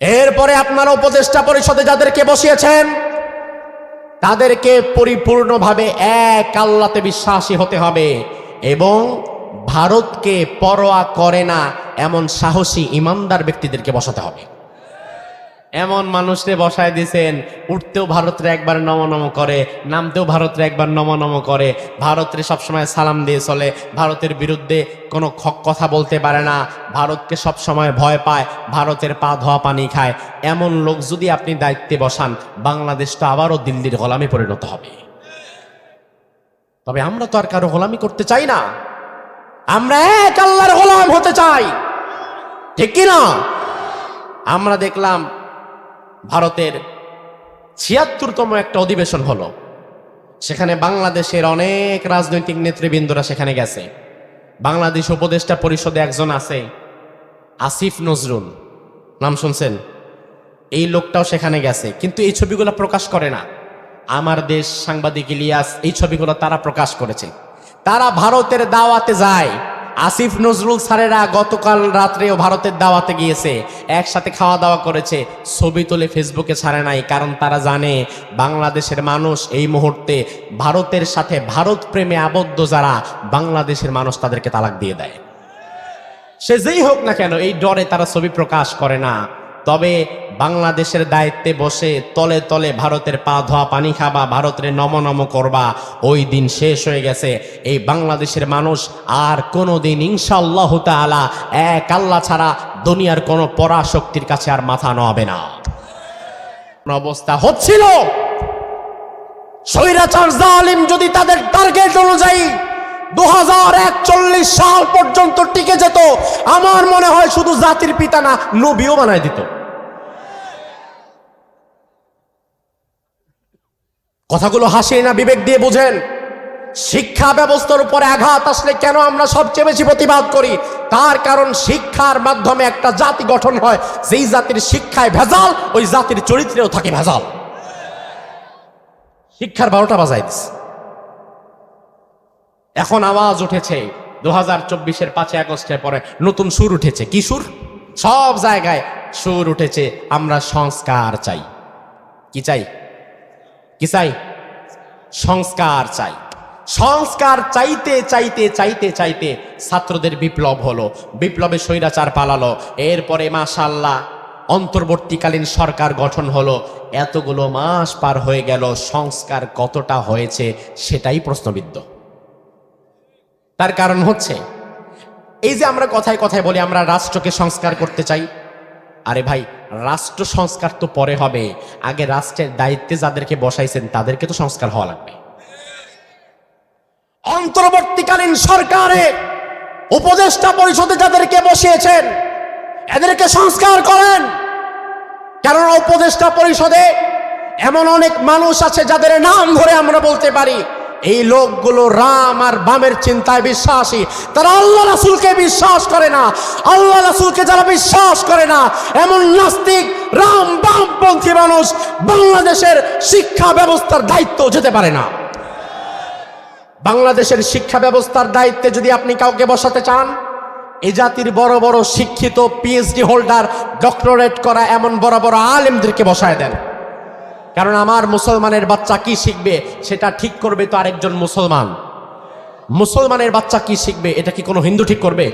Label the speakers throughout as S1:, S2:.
S1: এরপরে আপনারা উপদেষ্টা পরিষদে যাদেরকে বসিয়েছেন, তাদেরকে পরিপূর্ণভাবে এক আল্লাতে বিশ্বাসী হতে হবে এবং ভারতকে পরোয়া করে না এমন সাহসী ইমানদার ব্যক্তিদেরকে বসাতে হবে। এমন মানুষকে বসায় দিয়েছেন, উঠতেও ভারতরে একবার নম নম করে, নামতেও ভারতরে একবার নম নম করে। ভারতরে সবসময় সালাম দিয়ে চলে, ভারতের বিরুদ্ধে কোনো কথা বলতে পারে না। ভারতকে সবসময় ভয় পায়, ভারতের পা ধোয়া পানি খায়। এমন লোক যদি আপনি দায়িত্বে বসান, বাংলাদেশ তো আবারও দিল্লির গোলামে পরিণত হবে। তবে আমরা তো আর কারও গোলামি করতে চাই না। আমরা এক আল্লাহর গোলাম হতে চাই। ঠিক কি না আমরা দেখলাম ভারতের ছিয়াত্তরতম একটা অধিবেশন হলো। সেখানে বাংলাদেশের অনেক রাজনৈতিক নেতৃবৃন্দরা সেখানে গেছে। বাংলাদেশ উপদেষ্টা পরিষদে একজন আছে, আসিফ নজরুল। নাম শুনছেন? এই লোকটাও সেখানে গেছে। কিন্তু এই ছবিগুলো প্রকাশ করে না। আমার দেশ সাংবাদিক ইলিয়াস, এই ছবিগুলো তারা প্রকাশ করেছে। তারা ভারতের দাওয়াতে যায়। আসিফ নজরুল স্যারেরা গতকাল রাত্রেও ভারতের দাওয়াতে গিয়েছে, একসাথে খাওয়া দাওয়া করেছে। ছবি তুলে ফেসবুকে ছাড়ে নাই, কারণ তারা জানে বাংলাদেশের মানুষ এই মুহূর্তে ভারতের সাথে ভারত প্রেমে আবদ্ধ যারা, বাংলাদেশের মানুষ তাদেরকে তালাক দিয়ে দেয়। সে যেই হোক না কেন, এই ডরে তারা ছবি প্রকাশ করে না। তবে বাংলাদেশের দায়িত্বে বসে তলে তলে ভারতের পা ধোয়া পানি খাবা, ভারতের নম নম করবা, ওই দিন শেষ হয়ে গেছে। এই বাংলাদেশের মানুষ আর কোনো দিন ইনশাল্লাহ তাআলা এক আল্লাহ ছাড়া দুনিয়ার কোনো পরাশক্তির কাছে আর মাথা নোয়াবে না। অবস্থা হচ্ছিল। স্বৈরাচার জালিম যদি তাদের টার্গেট অনুযায়ী দু হাজার একচল্লিশ সাল পর্যন্ত টিকে যেত। আমার মনে হয় শুধু জাতির পিতা না, নবীও বানায় দিত। কথাগুলো হাসি না বিবেক দিয়ে বুঝেন। শিক্ষা ব্যবস্থার উপরে আঘাত আসলে কেন আমরা সবচেয়ে বেশি প্রতিবাদ করি? তার কারণ শিক্ষার মাধ্যমে একটা জাতি গঠন হয়, যেই জাতির শিক্ষায় ভেজাল, ওই জাতির চরিত্রেও থাকে ভেজাল। শিক্ষার বারোটা বাজাই দিছে। এখন আওয়াজ উঠেছে। দু হাজার চব্বিশের পাঁচই আগস্টের পরে নতুন সুর উঠেছে। কি সুর? সব জায়গায় সুর উঠেছে। আমরা সংস্কার চাই। কি চাই? কি চাই? সংস্কার চাই। সংস্কার চাইতে চাইতে চাইতে চাইতে ছাত্রদের বিপ্লব হলো। বিপ্লবে স্বৈরাচার পালালো। এরপরে মাশাল্লাহ অন্তর্বর্তীকালীন সরকার গঠন হলো। এতগুলো মাস পার হয়ে গেল। সংস্কার কতটা হয়েছে সেটাই প্রশ্নবিদ্ধ। তার কারণ হচ্ছে, এই যে আমরা কথায় কথায় বলি আমরা রাষ্ট্রকে সংস্কার করতে চাই, আরে ভাই, রাষ্ট্র সংস্কার তো পরে হবে। আগে রাষ্ট্রের দায়িত্বে যাদেরকে বসাইছেন তাদেরকে তো সংস্কার হওয়া লাগবে। অন্তর্বর্তীকালীন সরকারে উপদেষ্টা পরিষদে যাদেরকে বসিয়েছেন, এদেরকে সংস্কার করেন। কেননা উপদেষ্টা পরিষদে এমন অনেক মানুষ আছে যাদের নাম ধরে আমরা বলতে পারি। এই লোকগুলো রাম আর বামের চিন্তায় বিশ্বাসী। তারা আল্লাহ রাসুলকে বিশ্বাস করে না। আল্লাহ রাসুলকে যারা বিশ্বাস করে না, এমন নাস্তিক, রাম বামপন্থী মানুষ বাংলাদেশের শিক্ষা ব্যবস্থার দায়িত্ব যেতে পারে না। বাংলাদেশের শিক্ষা ব্যবস্থার দায়িত্বে যদি আপনি কাউকে বসাতে চান, এ জাতির বড় বড় শিক্ষিত পিএইচডি হোল্ডার ডক্টরেট করা এমন বড় বড় আলেমদেরকে বসায় দেন। কারণ আমার মুসলমানের বাচ্চা কি শিখবে, সেটা ঠিক করবে তো আরেকজন মুসলমান। মুসলমানের বাচ্চা কি শিখবে, এটা কি কোনো হিন্দু ঠিক করবে?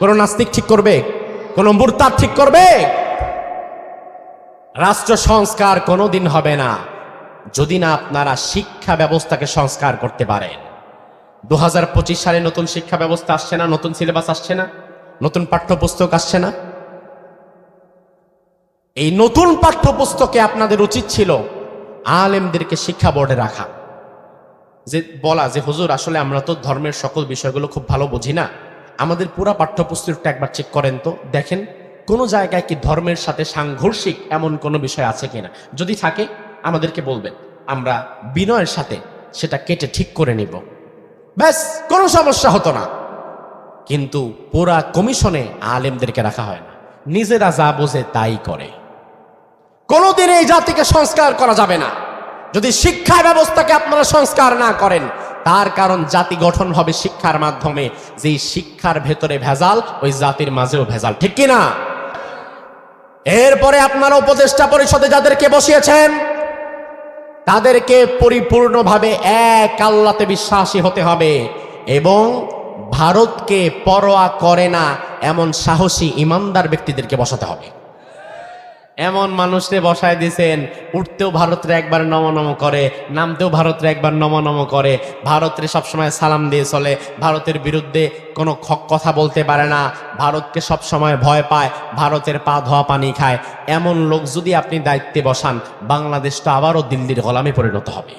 S1: কোনো নাস্তিক ঠিক করবে? কোনো মুরতাদ ঠিক করবে? রাষ্ট্র সংস্কার কোনোদিন হবে না, যদি না আপনারা শিক্ষা ব্যবস্থাকে সংস্কার করতে পারেন। দু হাজার পঁচিশ সালে নতুন শিক্ষা ব্যবস্থা আসছে না, নতুন সিলেবাস আসছে না, নতুন পাঠ্যপুস্তক আসছে না। এই নতুন পাঠ্যপুস্তকে আপনাদের উচিত ছিল আলেমদেরকে শিক্ষা বোর্ডে রাখা। যে বলা, যে হুজুর, আসলে আমরা তো ধর্মের সকল বিষয়গুলো খুব ভালো বুঝি না। আমাদের পুরা পাঠ্যপুস্তকটা একবার চেক করেন তো, দেখেন, কোনো জায়গায় কি ধর্মের সাথে সাংঘর্ষিক এমন কোনো বিষয় আছে কিনা। যদি থাকে, আমাদেরকে বলবেন, আমরা বিনয়ের সাথে সেটা কেটে ঠিক করে নিব। ব্যাস, কোনো সমস্যা হতো না। কিন্তু পুরা কমিশনে আলেমদেরকে রাখা হয় না। নিজেরা যা বোঝে তাই করে। কোনোদিন এই জাতিকে সংস্কার করা যাবে না। যদি শিক্ষা ব্যবস্থাকে আপনারা সংস্কার না করেন, তার কারণ জাতি গঠন হবে শিক্ষার মাধ্যমে। যেই শিক্ষার ভেতরে ভেজাল, ওই জাতির মাঝেও ভেজাল। ঠিক কিনা এরপরে আপনারা উপদেষ্টা পরিষদে যাদেরকে বসিয়েছেন, তাদেরকে পরিপূর্ণভাবে এক আল্লাতে বিশ্বাসী হতে হবে এবং ভারতকে পরোয়া করে না, এমন সাহসী, ইমানদার ব্যক্তিদেরকে বসাতে হবে। এমন মানুষকে বসায় দিয়েছেন, উঠতেও ভারতের একবার নম নম করে, নামতেও ভারতের একবার নম নম করে। ভারতের সবসময় সালাম দিয়ে চলে, ভারতের বিরুদ্ধে কোনো কথা বলতে পারে না। ভারতকে সবসময় ভয় পায়, ভারতের পা ধোয়া পানি খায়। এমন লোক যদি আপনি দায়িত্বে বসান বাংলাদেশটা আবারও দিল্লির গোলামে পরিণত হবে।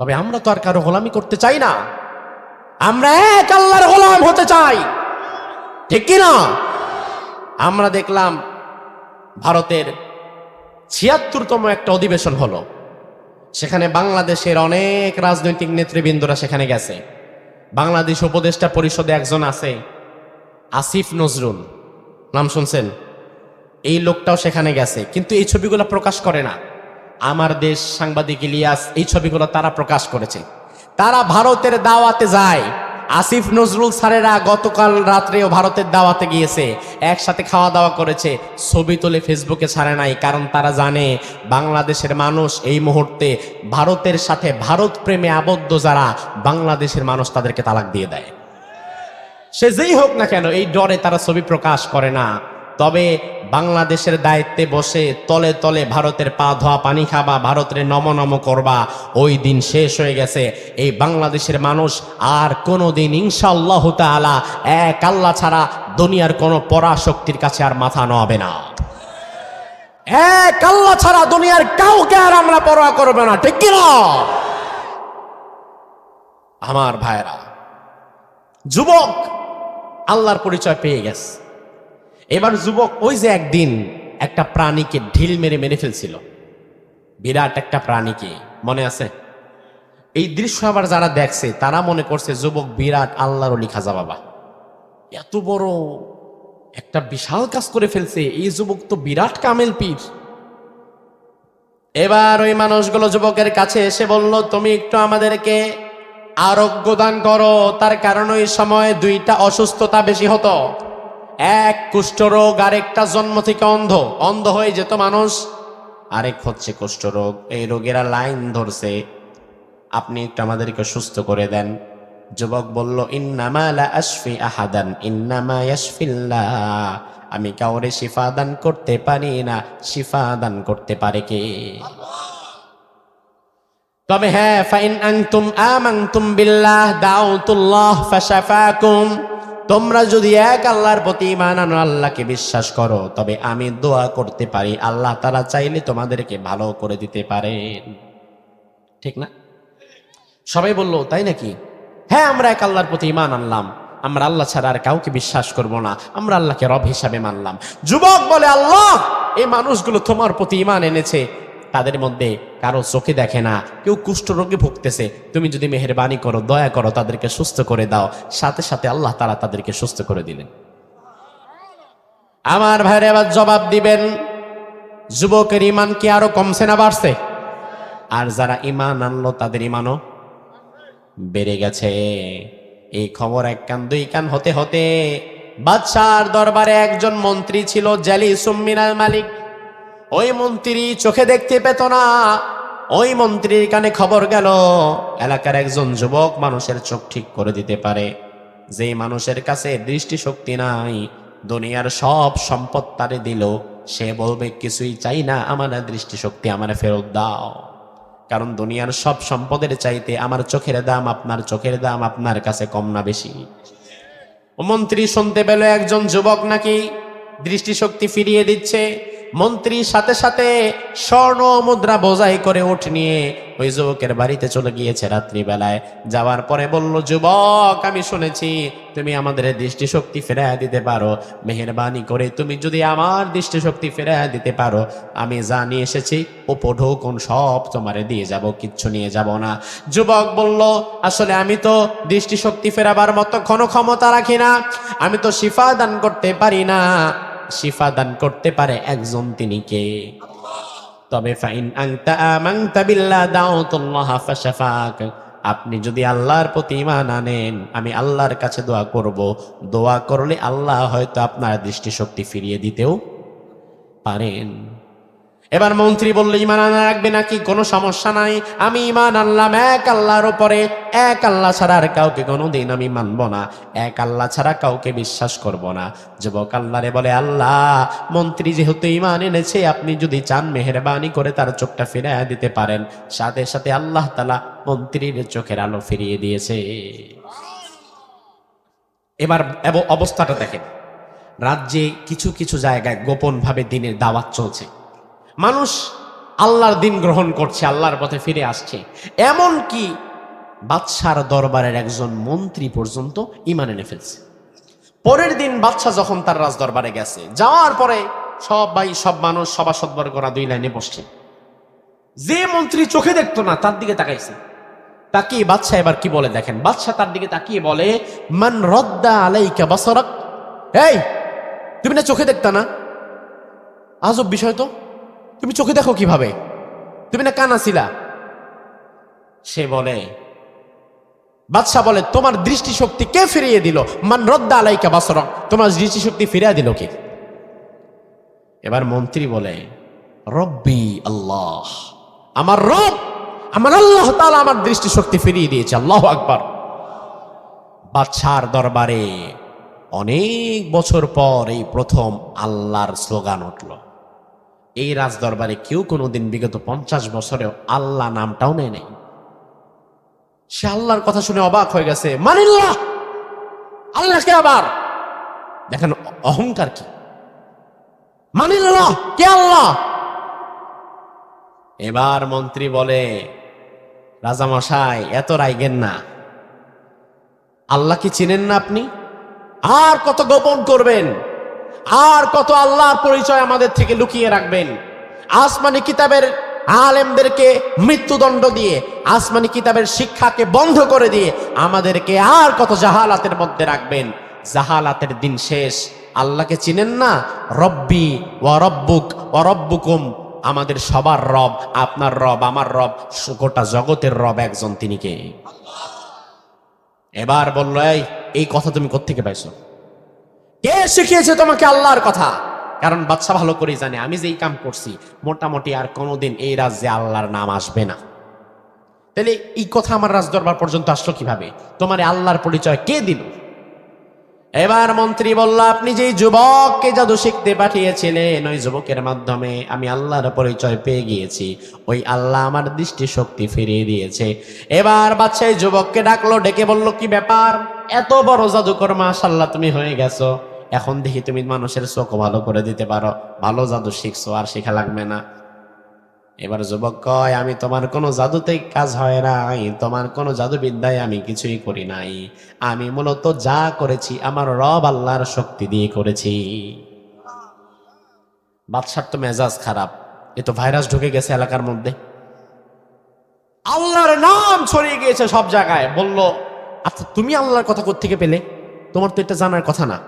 S1: তবে আমরা তো আর কারও গোলামি করতে চাই না। আমরা এক আল্লাহর গোলাম হতে চাই। ঠিক কি না আমরা দেখলাম ভারতের ছিয়াত্তরতম একটা অধিবেশন হলো। সেখানে বাংলাদেশের অনেক রাজনৈতিক নেতৃবৃন্দরা সেখানে গেছে। বাংলাদেশ উপদেষ্টা পরিষদে একজন আছে, আসিফ নজরুল। নাম শুনছেন? এই লোকটাও সেখানে গেছে। কিন্তু এই ছবিগুলো প্রকাশ করে না। আমার দেশ সাংবাদিক ইলিয়াস, এই ছবিগুলো তারা প্রকাশ করেছে। তারা ভারতের দাওয়াতে যায়। আসিফ নজরুল স্যারেরা গতকাল রাত্রেও ভারতের দাওয়াতে গিয়েছে, একসাথে খাওয়া দাওয়া করেছে। ছবি তোলে ফেসবুকে ছাড়ে নাই, কারণ তারা জানে বাংলাদেশের মানুষ এই মুহূর্তে ভারতের সাথে ভারত প্রেমে আবদ্ধ যারা, বাংলাদেশের মানুষ তাদেরকে তালাক দিয়ে দেয়। সে যেই হোক না কেন, এই ডরে তারা ছবি প্রকাশ করে না। তবে বাংলাদেশের দায়িত্বে বসে তলে তলে ভারতের পা ধোয়া পানি খাবা, ভারতের নম নম করবা, ওই দিন শেষ হয়ে গেছে। এই বাংলাদেশের মানুষ আর কোনো দিন ইনশাল্লাহ তাআলা এক আল্লাহ ছাড়া দুনিয়ার কোনো পরাশক্তির কাছে আর মাথা নবে না। এক আল্লাহ ছাড়া দুনিয়ার কাউকে আর আমরা পরোয়া করবে না, ঠিক আমার ভাইরা যুবক আল্লাহর পরিচয় পেয়ে গেছে। এবার যুবক ওই যে একদিন একটা প্রাণীকে ঢিল মেরে মেরে ফেলছিল। বিরাট একটা প্রাণীকে, মনে আছে? এই দৃশ্য আবার যারা দেখছে, তারা মনে করছে যুবক বিরাট আল্লাহর অলি খাজা বাবা। এত বড় একটা বিশাল কাজ করে ফেলছে, এই যুবক তো বিরাট কামেল পীর। এবার ওই মানুষগুলো যুবকের কাছে এসে বলল, তুমি একটু আমাদেরকে আরোগ্য দান করো, তার কারণ ওই সময় দুইটা অসুস্থতা বেশি হতো। এক কুষ্ঠরোগ, আরেকটা জন্ম থেকে অন্ধ। অন্ধ হয়ে যেত মানুষ। আরেক হচ্ছে কুষ্ঠরোগ। এই রোগেরা লাইন ধরছে। আপনি একটু আমাদেরকে সুস্থ করে দেন। যুবক বলল আশফি আহাদান, ইন্নামা ইয়াশফিল্লাহ আমি কাউরে শিফা দান করতে পারি না। শিফা দান করতে পারে কে? তবে হ্যাঁ ফাইন আনতুম, আমানতুম বিল্লাহ, দাউতুল্লাহ, ফাশাফাকুম। তোমরা যদি এক আল্লাহর প্রতি ইমান আনো, আল্লাহকে বিশ্বাস করো, তবে আমি দোয়া করতে পারি, আল্লাহ তারা চাইলে তোমাদেরকে ভালো করে দিতে পারেন। ঠিক না? সবাই বলল, তাই নাকি? হ্যাঁ আমরা এক আল্লাহর প্রতি ইমান আনলাম। আমরা আল্লাহ ছাড়া আর কাউকে বিশ্বাস করব না। আমরা আল্লাহকে রব হিসাবে মানলাম। যুবক বলে, আল্লাহ, এই মানুষগুলো তোমার প্রতি ইমান এনেছে। তাদের মধ্যে কারও চোখে দেখে না, কেউ কুষ্ঠ রোগে ভুগতেছে, তুমি যদি মেহরবানি করো, দয়া করো, তাদেরকে সুস্থ করে দাও। সাথে সাথে আল্লাহ তারা তাদেরকে সুস্থ করে দিলেন। আমার ভাইরে এবার জবাব দিবেন, যুবকের ইমান কি আরও কমছে না বাড়ছে? আর যারা ইমান আনলো, তাদের ইমানও বেড়ে গেছে। এই খবর এক কান, দুই কান হতে হতে বাদশার দরবারে একজন মন্ত্রী ছিল জালি সুম্মিনাল মালিক। ওই মন্ত্রী চোখে দেখতে পেত না। ওই মন্ত্রীর কানে খবর গেল, এলাকার একজন যুবক মানুষের চোখ ঠিক করে দিতে পারে। যে মানুষের কাছে দৃষ্টিশক্তি নাই, দুনিয়ার সব সম্পদ তারে দিল, সে বলবে, কিছুই চাই না, আমার দৃষ্টিশক্তি আমার ফেরত দাও। কারণ দুনিয়ার সব সম্পদের চাইতে আমার চোখের দাম আপনার চোখের দাম আপনার কাছে কম না বেশি। মন্ত্রী শুনতে পেল একজন যুবক নাকি দৃষ্টিশক্তি ফিরিয়ে দিচ্ছে। মন্ত্রী সাথে সাথে স্বর্ণ মুদ্রা বোঝাই করে উঠ নিয়ে ওই যুবকের বাড়িতে চলে গিয়েছে রাত্রিবেলায়। যাওয়ার পরে বলল, যুবক, আমি শুনেছি তুমি আমাদের দৃষ্টিশক্তি ফেরায় দিতে পারো। মেহরবানি করে তুমি যদি আমার দৃষ্টিশক্তি ফেরায় দিতে পারো, আমি যা নিয়ে এসেছি, উপঢৌকন সব তোমারে দিয়ে যাব, কিচ্ছু নিয়ে যাব না। যুবক বলল, আসলে আমি তো দৃষ্টিশক্তি ফেরাবার মতো কোনো ক্ষমতা রাখি না। আমি তো শিফা দান করতে পারি না। শিফা দান করতে পারে একজন তিনি কে? তবে ফাইন আংতা আমাংতা বিল্লাহ দাউতুল্লাহ ফাশাফাক। আপনি যদি আল্লাহর প্রতি ইমান আনেন, আমি আল্লাহর কাছে দোয়া করব। দোয়া করলে আল্লাহ হয়তো আপনার দৃষ্টিশক্তি ফিরিয়ে দিতেও পারেন। এবার মন্ত্রী বললে ইমান আনা রাখবে নাকি? কোনো সমস্যা নাই। আমি ইমান আনলাম, এক আল্লাহর উপরে। এক আল্লাহ ছাড়া আর কাউকে কোনোদিন আমি মানব না। এক আল্লাহ ছাড়া কাউকে বিশ্বাস করব না। যুবক আল্লাহরে বলে, আল্লাহ, মন্ত্রী যেহেতু ইমান এনেছে, আপনি যদি চান মেহরবানি করে তার চোখটা ফিরিয়ে দিতে পারেন। সাথে সাথে আল্লাহ তালা মন্ত্রীর চোখের আলো ফিরিয়ে দিয়েছে। এবার এব- অবস্থাটা দেখেন। রাজ্যে কিছু কিছু জায়গায় গোপনভাবে দিনের দাওয়াত চলছে। মানুষ আল্লাহর দিন গ্রহণ করছে, আল্লাহর পথে ফিরে আসছে। এমন কি বাদশার দরবারের একজন মন্ত্রী পর্যন্ত ইমান এনে ফেলছে। পরের দিন বাদশা যখন তার রাজ দরবারে গেছে, যাওয়ার পরে সবাই সব মানুষ সভা সদ্বর্গরা দুই লাইনে বসছে। যে মন্ত্রী চোখে দেখতো না, তার দিকে তাকাইছে। তাকিয়ে বাদশা এবার কি বলে দেখেন? বাদশা তার দিকে তাকিয়ে বলে, মান রদ্দা আলাইকা বাসরাক? এই, তুমি না চোখে দেখতা না? আজব বিষয় তো। তুমি চোখে দেখো কীভাবে? তুমি না কানা ছিলা সে বলে বাদশাহ বলে তোমার দৃষ্টিশক্তি কে ফিরিয়ে দিল? মান রদ্দা আলাইকা বাসরক তোমার দৃষ্টিশক্তি ফিরিয়ে দিল কে? এবার মন্ত্রী বলে রব্বি আল্লাহ। আমার রব আমার আল্লাহ তাআলা আমার দৃষ্টিশক্তি ফিরিয়ে দিয়েছে। আল্লাহ আকবার। বাদশার দরবারে অনেক বছর পর এই প্রথম আল্লাহর স্লোগান উঠল। এই রাজ দরবারে কেউ কোনোদিন বিগত পঞ্চাশ বছরেও আল্লাহ নামটাও নেয় নাই। সে আল্লাহর কথা শুনে অবাক হয়ে গেছে। মানিল্লাহ! আল্লাহকে আবার? দেখেন, অহংকার কি? মানিল্লাহ! কে আল্লাহ? এবার মন্ত্রী বলে, রাজামশাই, এত রাইগেন না। আল্লাহ কি চিনেন না আপনি? আর কত গোপন করবেন? আর কত আল্লাহর পরিচয় আমাদের থেকে লুকিয়ে রাখবেন। আসমানি কিতাবের আলেমদেরকে মৃত্যুদণ্ড দিয়ে, আসমানি কিতাবের শিক্ষাকে বন্ধ করে দিয়ে আমাদেরকে আর কত জাহালাতের মধ্যে রাখবেন। জাহালাতের দিন শেষ। আল্লাহকে চিনেন না? রব্বি ওয়া রব্বুক রব্বুকুম। আমাদের সবার রব, আপনার রব, আমার রব, গোটা জগতের রব একজন তিনি কে? এবার বলল এই কথা তুমি কোত্থেকে পাইছো? কে শিখিয়েছে তোমাকে আল্লাহর কথা? কারণ বাচ্চা ভালো করে জানে, আমি যেই কাম করছি, মোটামুটি আর কোনোদিন এই রাজ্যে আল্লাহর নাম আসবে না। তাহলে এই কথা আমার রাজদরবার পর্যন্ত আসলো কীভাবে? তোমার আল্লাহর পরিচয় কে দিল? এবার মন্ত্রী বলল, আপনি যেই যুবককে জাদু শিখতে পাঠিয়েছিলেন, ওই যুবকের মাধ্যমে আমি আল্লাহর পরিচয় পেয়ে গিয়েছি। ওই আল্লাহ আমার দৃষ্টি শক্তি ফিরিয়ে দিয়েছে। এবার বাচ্চা যুবককে ডাকলো, ডেকে বলল, কি ব্যাপার? এত বড় জাদুকর মাশাল্লাহ তুমি হয়ে গেছো। এখন দেখি তুমি মানুষের চোখ ভালো করে দিতে পারো। ভালো জাদু শিখছো, আর শেখা লাগবে না। এবার যুবক কয়, আমি তোমার কোনো জাদুতে কাজ হয় নাই। তোমার কোনো জাদুবিদ্যায় আমি কিছুই করি নাই। আমি মূলত যা করেছি, আমার রব আল্লাহর শক্তি দিয়ে করেছি। বাদশার তো মেজাজ খারাপ। এ তো ভাইরাস ঢুকে গেছে এলাকার মধ্যে। আল্লাহর নাম ছড়িয়ে গিয়েছে সব জায়গায়। বলল আচ্ছা তুমি আল্লাহর কথা কোত্থেকে পেলে? তোমার তো এটা জানার কথা না।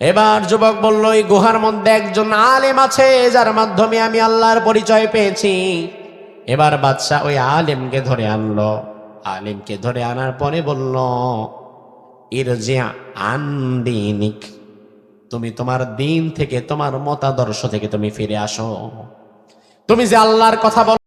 S1: এবার যুবক বলল, এই গুহার মধ্যে একজন আলেম আছে, যার মাধ্যমে আমি আল্লাহর পরিচয় পেয়েছি। এবার বাদশাহ ওই আলেমকে ধরে আনলো। আলেমকে ধরে আনার পরে বলল ইরজিয়া আন্দিনিক, তুমি তোমার দিন থেকে, তোমার মতাদর্শ থেকে তুমি ফিরে আসো। তুমি যে আল্লাহর কথা বলো